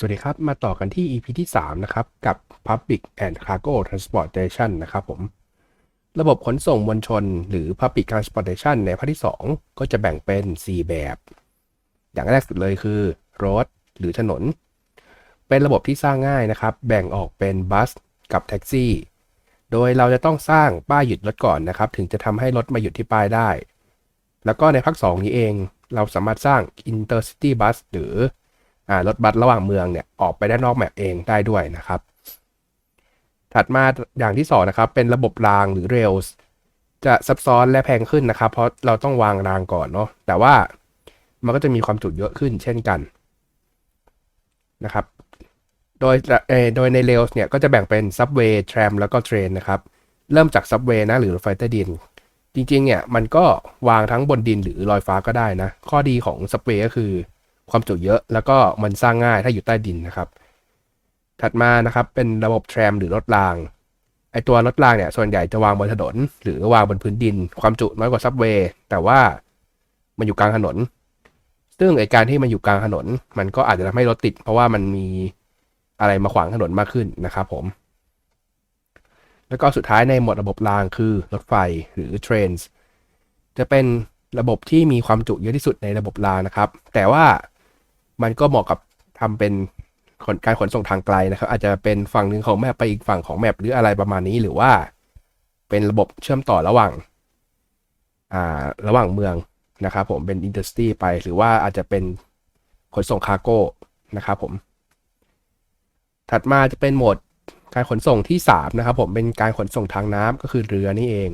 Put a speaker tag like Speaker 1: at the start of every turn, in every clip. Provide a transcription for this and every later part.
Speaker 1: สวัสดีครับ มาต่อกันที่ EP ที่ 3 นะครับ กับ Public and Cargo Transportation นะครับผม ระบบขนส่งมวลชนหรือ Public Transportation ในภาคที่ 2 ก็จะแบ่งเป็น 4 แบบ อย่างแรกสุดเลยคือ Road หรือถนน เป็นระบบที่สร้างง่ายนะครับ แบ่งออกเป็นบัสกับแท็กซี่ โดยเราจะต้องสร้างป้ายหยุดรถก่อนนะครับ ถึงจะทำให้รถมาหยุดที่ป้ายได้ แล้วก็ในภาค 2 นี้เอง เราสามารถสร้าง Intercity Bus หรือ รถบัสระหว่างเมืองเนี่ยออกไปด้านนอกแมปเองได้ด้วยนะครับ ถัดมาอย่างที่สองนะครับเป็นระบบรางหรือ Rails จะซับซ้อนและแพงขึ้นนะครับ เพราะเราต้องวางรางก่อนเนาะแต่ว่ามันก็จะมีความจุเยอะขึ้นเช่นกันนะครับ โดยโดยใน Rails เนี่ยก็จะแบ่งเป็น Subway Tram แล้วก็ Train นะครับเริ่มจาก Subway นะหรือรถไฟใต้ดิน จริงๆเนี่ยมันก็วางทั้งบนดินหรือลอยฟ้าก็ได้นะ ข้อดีของ Subway ก็คือ ความจุเยอะ แล้วก็มันสร้างง่ายถ้าอยู่ใต้ดินนะครับ ถัดมานะครับเป็นระบบแทรมหรือรถรางไอตัวรถรางเนี่ยส่วนใหญ่จะวางบนถนน หรือวางบนพื้นดิน ความจุน้อยกว่าซับเวย์แต่ว่ามันอยู่กลางถนน ซึ่งไอการที่มันอยู่กลางถนน มันก็อาจจะทำให้รถติด เพราะว่ามันมีอะไรมาขวางถนนมากขึ้นนะครับผม แล้วก็สุดท้ายในหมวดระบบรางคือรถไฟหรือ trains จะเป็นระบบที่มีความจุเยอะที่สุดในระบบรางนะครับ แต่ว่า มันก็เหมาะกับทำเป็นการขนส่งทางไกลนะครับ อาจจะเป็นฝั่งหนึ่งของแมปไปอีกฝั่งของแมปหรืออะไรประมาณนี้หรือว่า เป็นระบบเชื่อมต่อระหว่างอ่าระหว่างเมืองนะครับผมเป็นอินเตอร์สตีไปหรือว่าอาจจะเป็นขนส่งคาร์โก้นะครับผม ถัดมาจะเป็นโหมดการขนส่งที่ 3 นะครับผมเป็นการขนส่งทางน้ำก็คือเรือนี่เอง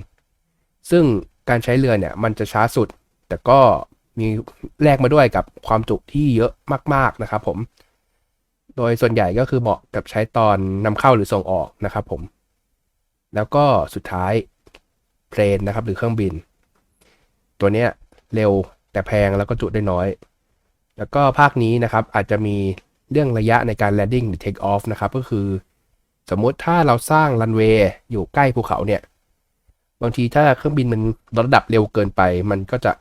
Speaker 1: ซึ่งการใช้เรือเนี่ยมันจะช้าสุด แต่ก็ มีแลกมาด้วยกับความจุที่เยอะมาก ๆนะครับผม โดยส่วนใหญ่ก็คือเหมาะกับใช้ตอนนำเข้าหรือส่งออกนะครับผม แล้วก็สุดท้ายเพลนนะครับหรือเครื่องบิน ตัวเนี้ยเร็วแต่แพงแล้วก็จุได้น้อย แล้วก็ภาคนี้นะครับอาจจะมีเรื่องระยะในการ landing หรือ take off นะครับ ก็คือ สมมติถ้าเราสร้างรันเวย์อยู่ใกล้ภูเขาเนี่ย บางทีถ้าเครื่องบินมันระดับเร็วเกินไป มันก็จะ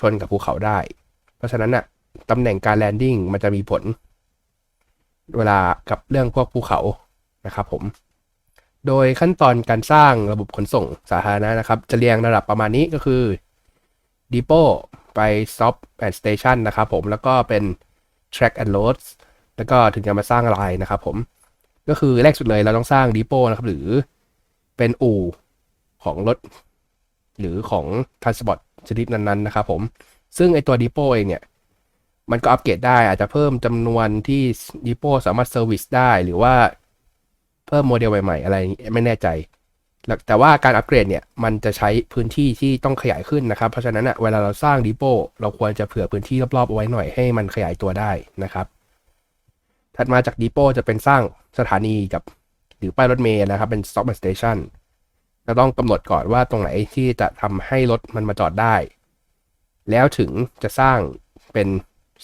Speaker 1: ชนกับภูเขาได้ เพราะฉะนั้นน่ะตำแหน่งการแลนดิ้งมันจะมีผล เวลากับเรื่องพวกภูเขานะครับผม โดยขั้นตอนการสร้างระบบขนส่งสาธารณะนะครับ จะเรียงระดับประมาณนี้ก็คือ Depot ไป Stop and Station นะครับผม แล้วก็เป็น Track and Loads แล้วก็ถึงจะมาสร้างลายนะครับผม ก็คือแรกสุดเลยเราต้องสร้าง Depot นะครับ หรือเป็นอู่ของรถ หรือของ Transport ชนิดนั้นๆนะครับผม ซึ่งไอตัว Depot เองเนี่ย มันก็อัปเกรดได้อาจจะเพิ่มจำนวนที่ Depot สามารถเซอร์วิสได้หรือว่าเพิ่มโมเดลใหม่ๆ อะไรไม่แน่ใจแต่ว่าการอัปเกรดเนี่ย มันจะใช้พื้นที่ที่ต้องขยายขึ้นนะครับ เพราะฉะนั้นอะเวลาเราสร้างดีโปเราควรจะเผื่อพื้นที่รอบๆเอาไว้หน่อยให้มันขยายตัวได้นะครับ ถัดมาจากดีโปจะเป็นสร้างสถานีกับ หรือป้ายรถเมล์นะครับ เป็น stop and station เราต้องกำหนดก่อนว่าตรงไหนที่จะทำให้รถมันมาจอดได้ แล้วถึงจะสร้างเป็น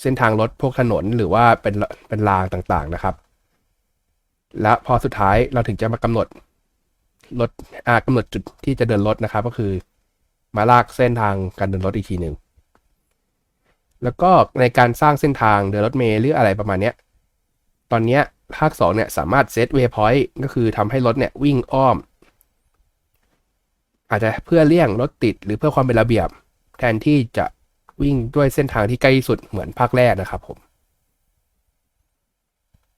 Speaker 1: เส้นทางรถพวกถนนหรือว่าเป็นเป็นรางต่างๆนะครับ และพอสุดท้ายเราถึงจะมากำหนดรถอ่ากำหนดจุดที่จะเดินรถนะครับ ก็คือมาลากเส้นทางการเดินรถอีกทีหนึ่งแล้วก็ในการสร้างเส้นทางเดินรถเมล์หรืออะไรประมาณนี้ตอนนี้ภาค2เนี่ยสามารถเซตเวย์พอยต์ก็คือทำให้รถเนี่ยวิ่งอ้อม อาจจะเพื่อเลี่ยงรถติดหรือเพื่อความเป็นระเบียบ แทนที่จะวิ่งด้วยเส้นทางที่ใกล้สุดเหมือนภาคแรกนะครับผม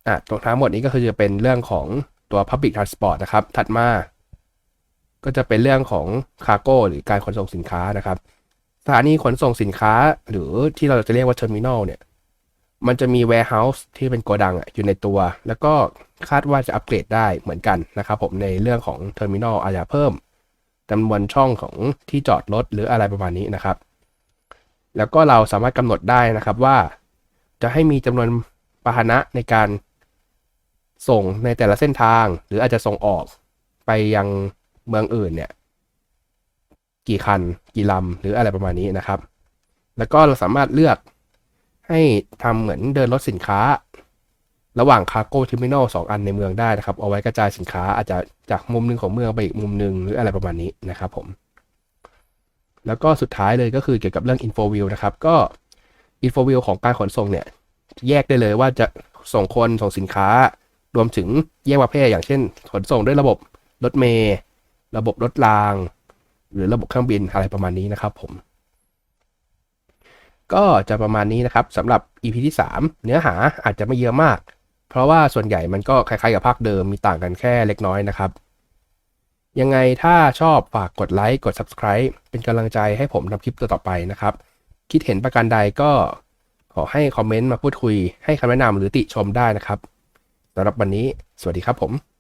Speaker 1: อะตรงทั้งหมดนี้ก็คือจะเป็นเรื่องของตัว Public Transport นะครับ ถัดมา ก็จะเป็นเรื่องของคาร์โก้หรือการขนส่งสินค้านะครับ สถานีขนส่งสินค้าหรือที่เราจะเรียกว่า Terminal เนี่ย มันจะมี Warehouse ที่เป็นโกดังอยู่ในตัว แล้วก็คาดว่าจะอัปเกรดได้เหมือนกันนะครับผมในเรื่องของ Terminal อาจจะเพิ่ม จำนวนช่องของที่จอดรถหรืออะไรประมาณนี้นะครับ แล้วก็เราสามารถกำหนดได้นะครับว่า จะให้มีจำนวนพาหนะในการส่งในแต่ละเส้นทาง หรืออาจจะส่งออกไปยังเมืองอื่นเนี่ยกี่คัน กี่ลำ หรืออะไรประมาณนี้นะครับ แล้วก็เราสามารถเลือกให้ทำเหมือนเดินรถสินค้า ระหว่างคาร์โก้เทอร์มินอลสองอันในเมืองได้นะครับ เอาไว้กระจายสินค้าอาจจะจากมุมหนึ่งของเมืองไปอีกมุมหนึ่งหรืออะไรประมาณนี้นะครับผม แล้วก็สุดท้ายเลยก็คือเกี่ยวกับเรื่อง Info View นะครับ ก็ Info View ของการขนส่งเนี่ย แยกได้เลยว่าจะส่งคนส่งสินค้า รวมถึงแยกประเภทอย่างเช่น ขนส่งด้วยระบบรถเมล์ระบบรถราง หรือระบบเครื่องบินอะไรประมาณนี้นะครับผม ก็จะประมาณนี้นะครับสำหรับ EP ที่ 3 เนื้อหาอาจจะไม่เยอะมาก เพราะว่าส่วนใหญ่มันก็คล้ายๆกับภาคเดิมมีต่างกันแค่เล็กน้อยนะครับ ยังไงถ้าชอบฝากกดไลค์กด Subscribe เป็นกำลังใจให้ผมทำคลิปต่อๆไปนะครับ คิดเห็นประการใดก็ขอให้คอมเมนต์มาพูดคุยให้คำแนะนำหรือติชมได้นะครับสำหรับวันนี้ สวัสดีครับผม